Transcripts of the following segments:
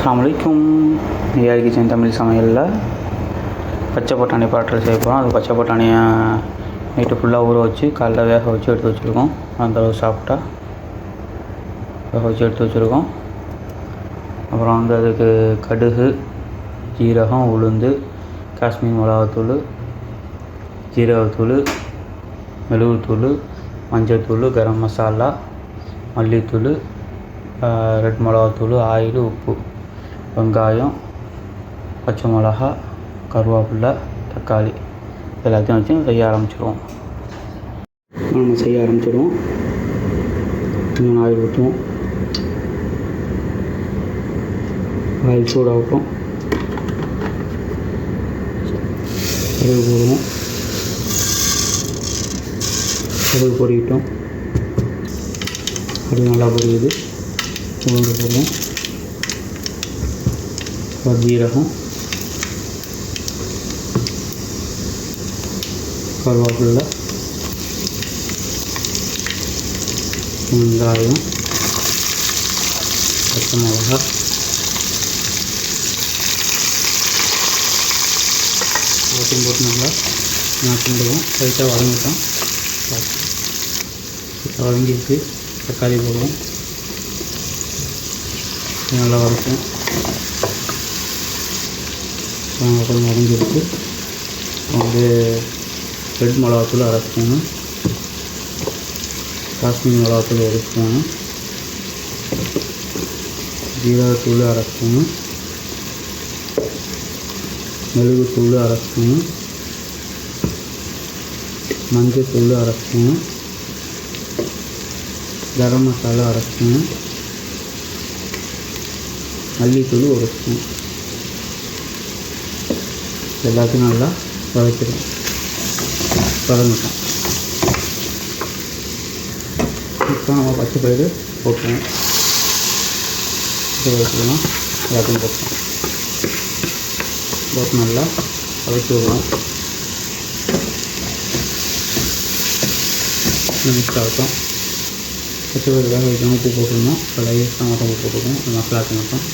அஸ்ஸலாமு அலைக்கும். AR kitchen Tamil சமையலில். பச்சை பட்டாணி பாட்டில் செய்ய போகிறோம் அது பச்சை பட்டாணியை நைட்டு ஃபுல்லாக ஊற வச்சு காலைல வேக வச்சு எடுத்து வச்சுருக்கோம். அந்தளவு சாப்பிட்டா வேக வச்சு எடுத்து வச்சுருக்கோம். அப்புறம் வந்து அதுக்கு கடுகு ஜீரகம் உளுந்து காஷ்மீர் மிளகாத்தூள் ஜீரகத்தூள் மிளகுத்தூள் மஞ்சத்தூள் கரம் மசாலா மல்லித்தூள் ரெட் மிளகாத்தூள் ஆயில் உப்பு. வெங்காயம் பச்சை மிளகா கருவேப்பில்லை தக்காளி. எல்லாத்தையும் வச்சு செய்ய ஆரம்பிச்சிடுவோம் நம்ம செய்ய ஆரம்பிச்சிடுவோம் கொஞ்சம் ஆயில் ஊற்றுவோம் ஆயில் சூடாகட்டும். கருவு போடுவோம். கருவு பொரிக்கிட்டோம் அது நல்லா பொரியுது. உளுந்து போடுவோம். ஜீரகம் கருவேப்பில்லை. வெங்காயம். பச்சை மிளகா. எல்லாத்தையும் போட்டு நல்லா நாட்டுடுவோம் லைட்டாக வதங்கிட்டோம். வதங்கிடுச்சு தக்காளி போடுவோம். நல்லா வதக்கும் கொஞ்சம் வதங்கிடுச்சு வந்து ரெட் மிளகாத்தூள் அரை ஸ்பூனு காஷ்மீர் மிளகாத்தூள் ஒரு ஸ்பூனு ஜீரகத்தூள் அரை ஸ்பூனு மிளகுத்தூள் அரை ஸ்பூனு மஞ்சத்தூள் அரை ஸ்பூனு கரம் மசாலா அரை ஸ்பூனு மல்லித்தூள் ஒரு ஸ்பூன் எல்லாத்தையும் நல்லா வதக்கிடும் வதங்கிட்டோம். இப்போ நம்ம பச்சை பயிறு போட்டுருவோம். பச்சை பயிறுலாம் எல்லாத்தையும் போட்டுருவோம். போட்டு நல்லா வதக்கி விடுவோம். மிக்ஸ் ஆகட்டும் பச்சை பயிறு வேக வைக்கணும் உப்பு போட்டுருந்தோம் இப்போ லைட்டாக மட்டும் உப்பு நல்லா மசாலாக்கு மட்டும்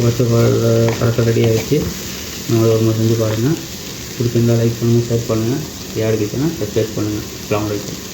பச்சை பயிறு கரெக்டாக ரெடி ஆகிடுச்சு நம்மளோட ஒரு மாதிரி செஞ்சு பாருங்கள் பிடிச்சிருந்தால் லைக் பண்ணுங்கள் ஷேர் பண்ணுங்கள் யார் கிட்டனா சப்ஸ்கிரைப் பண்ணுங்கள் அலாம் வலைக்கம்